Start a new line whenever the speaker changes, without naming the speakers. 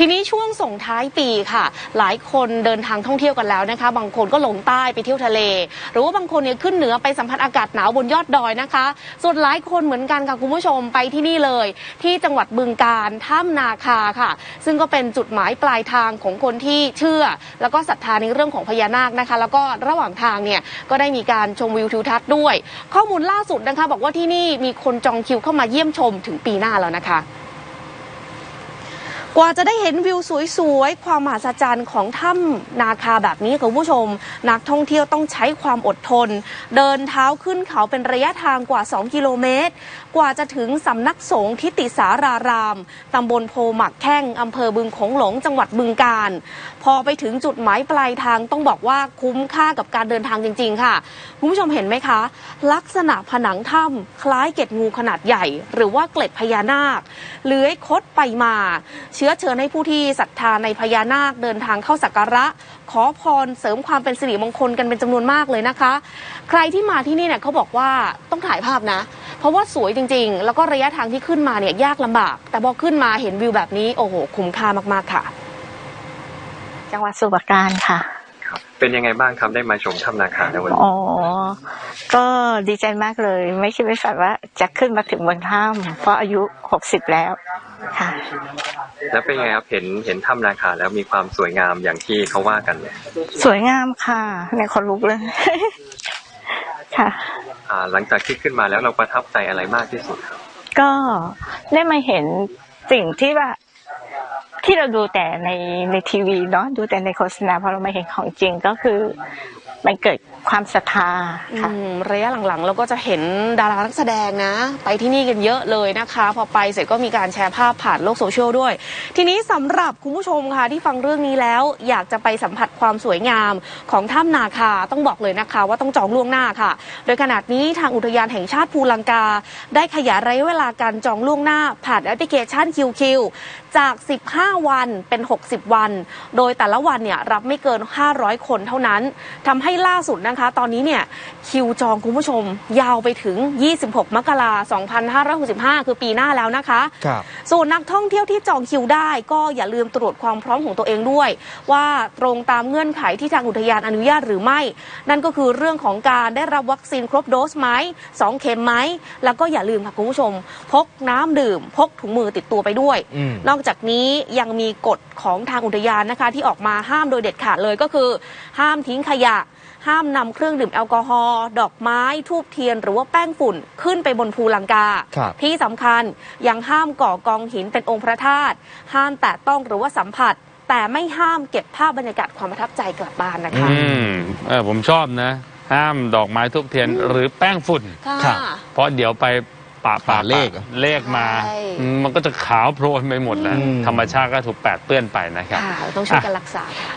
ทีนี้ช่วงส่งท้ายปีค่ะ หลายคนเดินทางท่องเที่ยวกันแล้วนะคะ บางคนก็ลงใต้ไปเที่ยวทะเล หรือว่าบางคนเนี่ยขึ้นเหนือไปสัมผัสอากาศหนาวบนยอดดอยนะคะ ส่วนหลายคนเหมือนกันค่ะคุณผู้ชมไปที่นี่เลย ที่จังหวัดบึงการถ้ำนาคาค่ะ ซึ่งก็เป็นจุดหมายปลายทางของคนที่เชื่อ แล้วก็ศรัทธาในเรื่องของพญานาคนะคะ แล้วก็ระหว่างทางเนี่ยก็ได้มีการชมวิวทิวทัศน์ด้วย ข้อมูลล่าสุดนะคะ บอกว่าที่นี่มีคนจองคิวเข้ามาเยี่ยมชมถึงปีหน้าแล้วนะคะ กว่าจะได้เห็นวิวสวยๆ ความมหัศจรรย์ของถ้ำนาคาแบบนี้คุณผู้ชม นักท่องเที่ยวต้องใช้ความอดทน เดินเท้าขึ้นเขาเป็นระยะทางกว่า 2 กิโลเมตร กว่าจะถึงสำนักสงฆ์ทิติสาราราม ตำบลโพหมักแข้งอำเภอบึงโขงหลง จังหวัดบึงกาฬพอไปถึงจุดหมายปลายทางต้องบอกว่าคุ้มค่ากับการเดินทางจริง ๆ ค่ะคุณผู้ชมเห็นไหมคะ ลักษณะผนังถ้ำคล้ายเกล็ดงูขนาดใหญ่ หรือว่าเกล็ดพญานาค เลื้อยคดไปมาเชือเชิญให้ผู้ที่ศรัทธาในพญานาคเดินทางเข้าสักการะ ขอพรเสริมความเป็นสิริมงคลกันเป็นจำนวนมากเลยนะคะ ใครที่มาที่นี่เนี่ยเขาบอกว่าต้องถ่ายภาพนะ เพราะว่าสวยจริง ๆ แล้วก็ระยะทางที่ขึ้นมาเนี่ยยากลำบาก แต่พอขึ้นมาเห็นวิวแบบนี้โอ้โหคุ้มค่ามากๆค่ะ
จังหวัดสุพรรณการค่ะ
เป็นยังไงบ้างครับได้มาชมถ้ำนาคาในวันนี้
อ๋อ ก็ดีใจมากเลย ไม่คิดไม่ฝันว่าจะขึ้นมาถึงบนถ้ำเพราะอายุหกสิบแล้วค่ะ
แล้วเป็นยังไงครับเห็นเห็นถ้ำนาคาแล้วมีความสวยงามอย่างที่เขาว่ากันเลย
สวยงามค่ะในคนลุกเลย ค่ะ
อ่าหลังจากที่ขึ้นมาแล้วเราประทับใจอะไรมากที่สุดครับ
ก็ได้มาเห็นสิ่งที่ว่า ที่เราดูแต่ในในทีวีเนาะดูแต่ในโฆษณาพอเรามาเห็นของจริงก็คือมันเกิดความศรัทธาค่ะ
ระยะหลังๆ เราก็จะเห็นดารานักแสดงนะ ไปที่นี่กันเยอะเลยนะคะ พอไปเสร็จก็มีการแชร์ภาพผ่านโลกโซเชียลด้วย ทีนี้สำหรับคุณผู้ชมค่ะที่ฟังเรื่องนี้แล้ว อยากจะไปสัมผัสความสวยงามของถ้ำนาคาต้องบอกเลยนะคะ ว่าต้องจองล่วงหน้าค่ะ โดยขนาดนี้ทางอุทยานแห่งชาติภูลังกา ได้ขยายระยะเวลาการจองล่วงหน้าผ่านแอปพลิเคชัน QQ จาก 15วันเป็น 60 วัน โดยแต่ละวันเนี่ยรับไม่เกิน 500 คนเท่านั้นทำให้ล่าสุดนะคะ ตอนนี้เนี่ยคิวจองคุณผู้ชม ยาวไปถึง 26 มกราคม2565 คือปีหน้าแล้วนะคะ
ครับ
ส่วนนักท่องเที่ยวที่จองคิวได้ก็อย่าลืมตรวจความพร้อมของตัวเองด้วย ว่าตรงตามเงื่อนไขที่ทางอุทยานอนุญาตหรือไม่ นั่นก็คือเรื่องของการได้รับวัคซีนครบโดสไหมสองเข็มไหม แล้วก็อย่าลืมค่ะคุณผู้ชม พกน้ำดื่ม พกถุงมือติดตัวไปด้วย
อืม
นอกจากนี้ยังมีกฎของทางอุทยานนะคะ ที่ออกมาห้ามโดยเด็ดขาดเลยก็คือ ห้ามทิ้งขยะ ห้ามนำเครื่องดื่มแอลกอฮอล์ดอกไม้ทูบเทียน หรือว่าแป้งฝุ่นขึ้นไปบนภูลังกา
ครับ
ที่สำคัญยังห้ามก่อกองหินเป็นองค์พระธาตุห้ามแตะต้องหรือว่าสัมผัสแต่ไม่ห้ามเก็บภาพบรรยากาศความประทับใจกลับบ้านนะคะ
อืมเออผมชอบนะ ห้ามดอกไม้ทุบเทียนหรือแป้งฝุ่น
ค่ะ
ครับ
เพราะเดี๋ยวไป ปะปะ
หาเลขเหรอ
เลขมา
ใช่
อืมมันก็จะขาวโพลนไปหมดแล้ว
อืม
ธรรมชาติก็ถูกแปดเปื้อนไปนะครับ
ค่ะต้องช่วยกันรักษาค่ะ